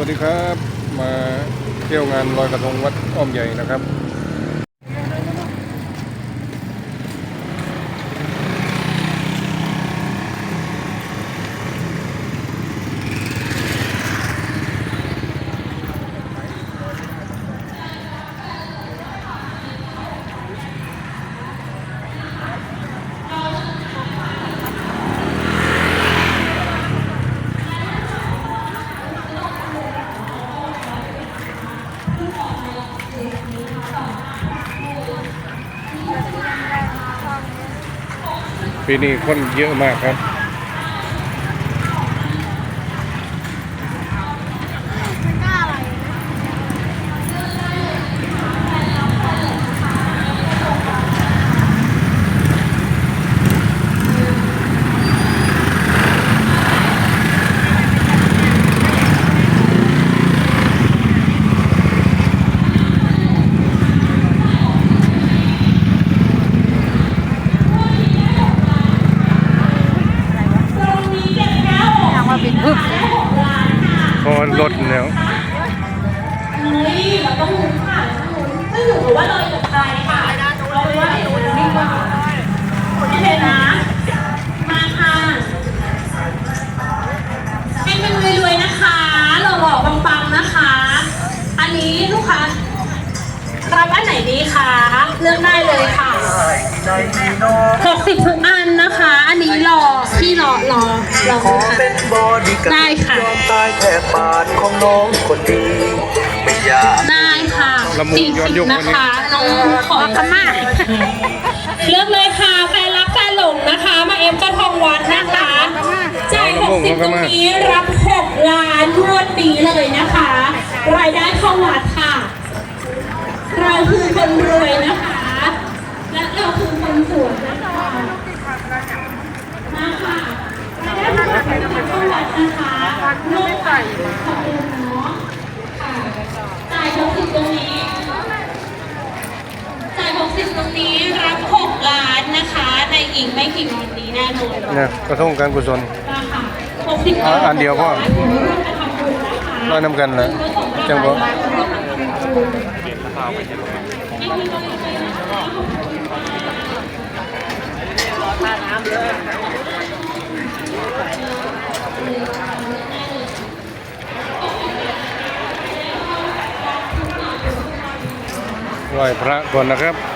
วัสดีครับ มาเที่ยวงานลอยกระทงวัดอ้อมใหญ่นะครับ ปีนี้คนเยอะมากครับ ทางมาบินพึบ พอ รถแล้ว เฮ้ยเราต้องลุ้นค่ะซึ่งหนูรู้ว่าเราอยู่กับใครค่ะเรารู้ว่าหนูอยู่นี่ว่าโอเคนะ มาค่ะให้เป็นรวยๆนะคะหล่อๆปังๆนะคะ อันนี้ลูกค้ารับอันไหนดีคะเลือกได้เลยค่ะ หกสิบทุกอันนะคะ อันนี้รอพี่รอรอรอขอค่ะเป็นบอดี้การ์ได้ค่ะ ยอมตายแทบบาทของน้องคนดีไม่อยากได้ค่ะลำวงสี่ย้อนสิบยุคนะคะน้องขอขมาเลือกเลยค่ะแฟนรักแฟนหลงนะคะ มาเอ็มกระทองวันนะคะจ่าย60ตรงนี้รับ6ล้านรวดนี้เลยนะคะ รายได้เข้าวัดค่ะ เราคือคนรวยนะคะ และเราคือคนสวยนะคะมาค่ะรายได้เข้าวัดนะคะลูกใส่ขอบคุณเนาะค่ะจ่าย60ตรงนี้จ่าย60ตรงนี้รับ6ล้านนะคะ ในอีกไม่กี่วันนี้แน่นอนนะกระทงการกุศลราคา60อันเดียวพอร่วมกันทำบุญนะคะลอยน้ำกันแหละจังบ่ ไหว้พระก่อนนะครับ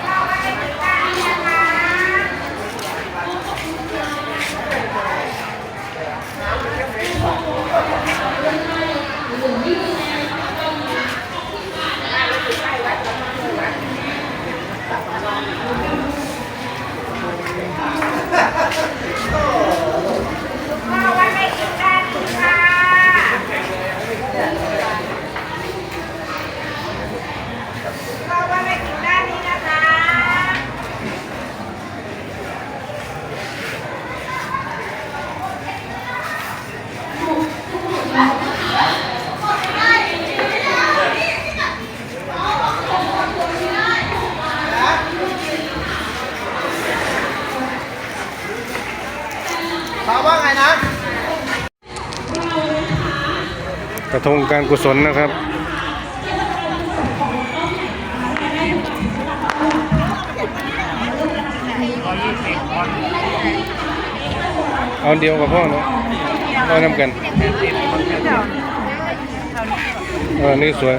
กระทงการกุศลนะครับเอาเดียวกับพ่อเนาะเอานำกันเออนี่สวย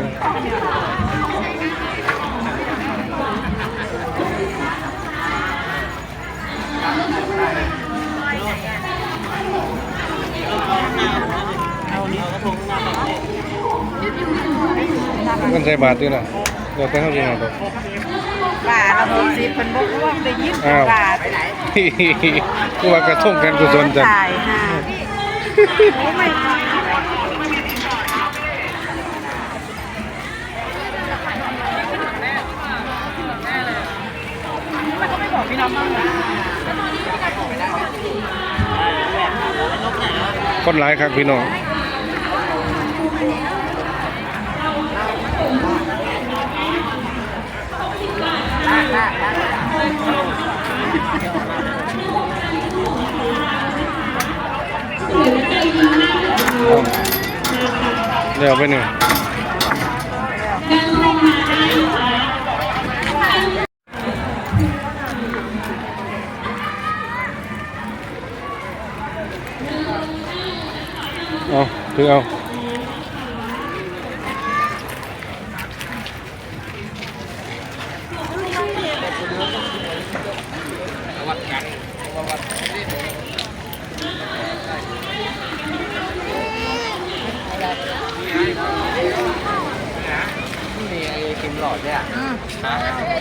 ส่บาทด้วยนะเดี๋ยวแต่เขาจะหาตัวป่าเราหกสิบเป็นบกร่วมได้ยิบอ้าวบาทกูว่ากระทงการกุศลจังจ่ายค่ะโอ้ไม่พี่น้องบ้างนะคนหลายครับพี่น้อง เดี๋ยวไปหนึ่งกา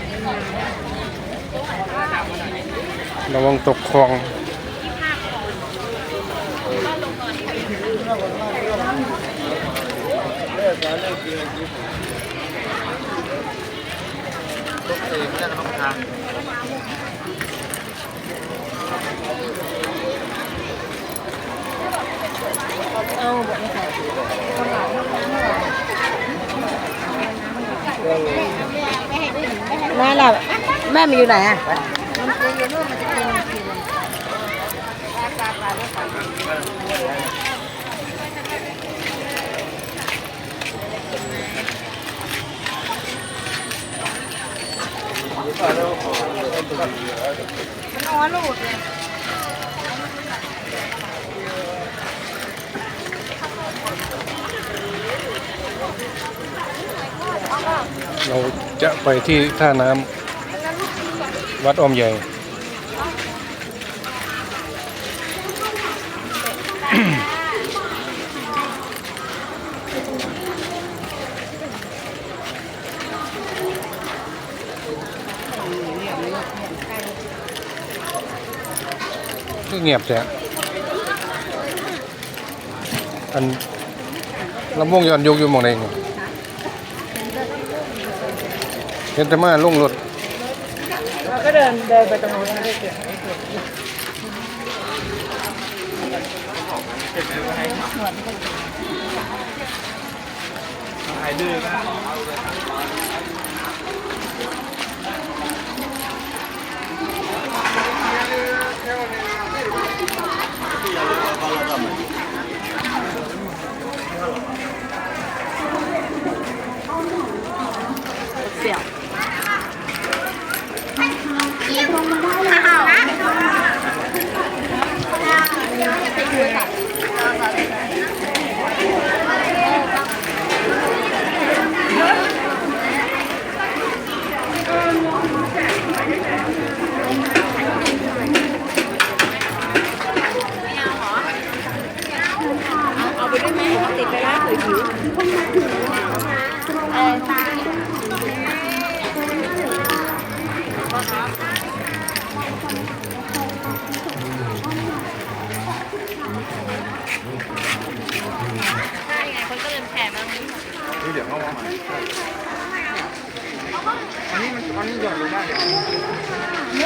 รลงมาได้นะคะเอาถือเอาระวังตกคลอง แม่ล่ะแม่มันอยู่ไหนอะเรา จะไปที่ท่าน้ำวัดอมใหญ่ ก็เงียบแต่อันลำวงย้อนยุกอยู่มองใดนี่เห็นแต่มาลงรถเราก็เดินเดินไปตรงนู้นไม่ได้เก็บที่ นี่เดี๋ยวเข้ามาใหม่อันนี้มันอันนี้หย่อนลงได้เย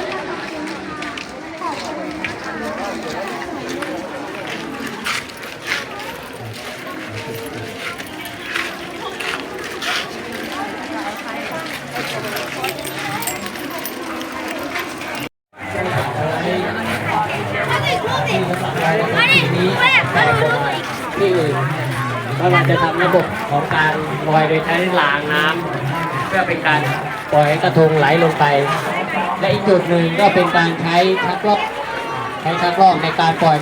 ก็เราจะทำระบบของการลอยโดยใช้รางน้ำเพื่อเป็นการปล่อยกระทงไหลลงไป และอีกจุดหนึ่งก็เป็นการใช้ชักลอกใช้ชักลอกในการปล่อย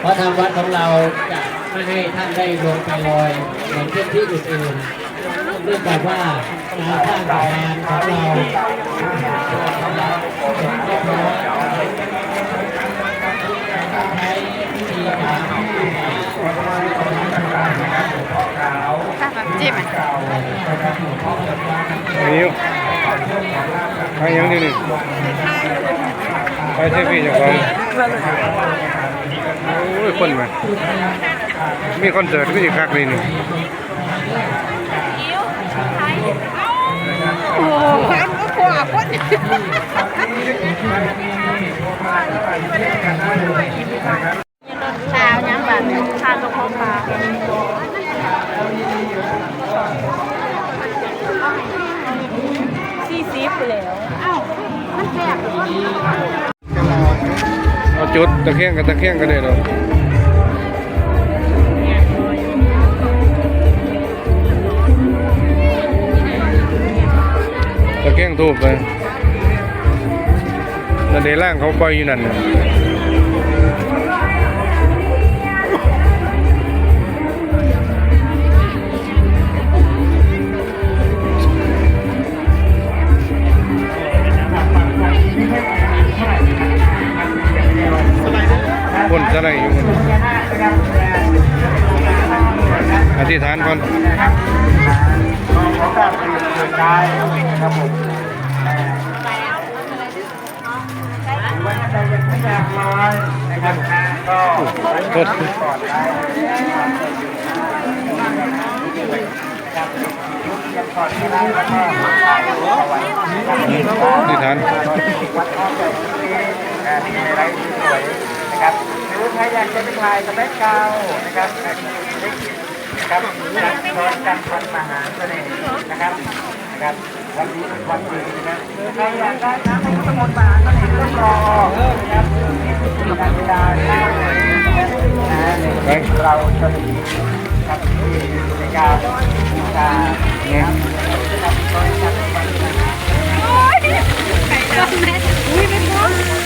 เพราะทางวัดของเราจะไม่ให้ท่านได้ลงไปลอยเหมือนที่ที่อื่นๆเนื่องจากว่าการสร้างสะพานของเราเรียบร้อย ใช้วิธีการจิ้มนิ้วไปยังดีนี่ไปเที่พี่จ้าของโอ้ยคนมามีคอนเสิร์ตก็อยู่คักเลยนี่โอ้ฮันก็ขวาคนชาวยังแบบชานตรงคลอาซีซีไแล้วอ้าวมันแตกเอาจุดตะเคียงกับตะเคียงกันเลยเนาะตะเคียงทูบไปนั่นเดล่างเขาปล่อยอยู่นั่น น่ะคนจะไหนอยู่คนอธิษฐานก่อนขอการเปลี่ยนเกิดได้นะครับผมวันใดยังไม่อยากลอยนะครับก็โทษก่อนได้ยังก่อนที่ได้แล้วก็ถ่ายรูปเอาไว้อธิษฐานวัดอ้อมใหญ่ที่ในไร่สวยนะครับห รือใครอยากจะไปถ่ายกับแบ็คกราวนะครับนะครับจากดอยจันทร์พันมหาเสน่ห์นะครับนะครับวันนี้วันดีนะใครอยากได้น้ำมันสมุนมหาเสน่ห์ก็รอนะครับที่การเวลาได้เลยนะเราจะมีครับที่ในการการนะครับดอยจันทร์พันมห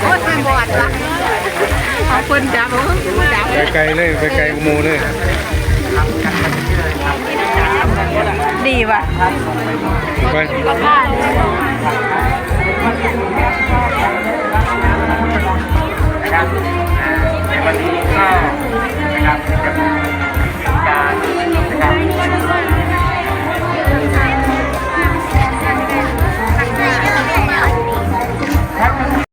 โคตรบอดว่ะเอาคนจับจัไปไกลเลยไปไกลกูโมเลย ดีว่ะไปนะครับในวันนี้ก็นะครับ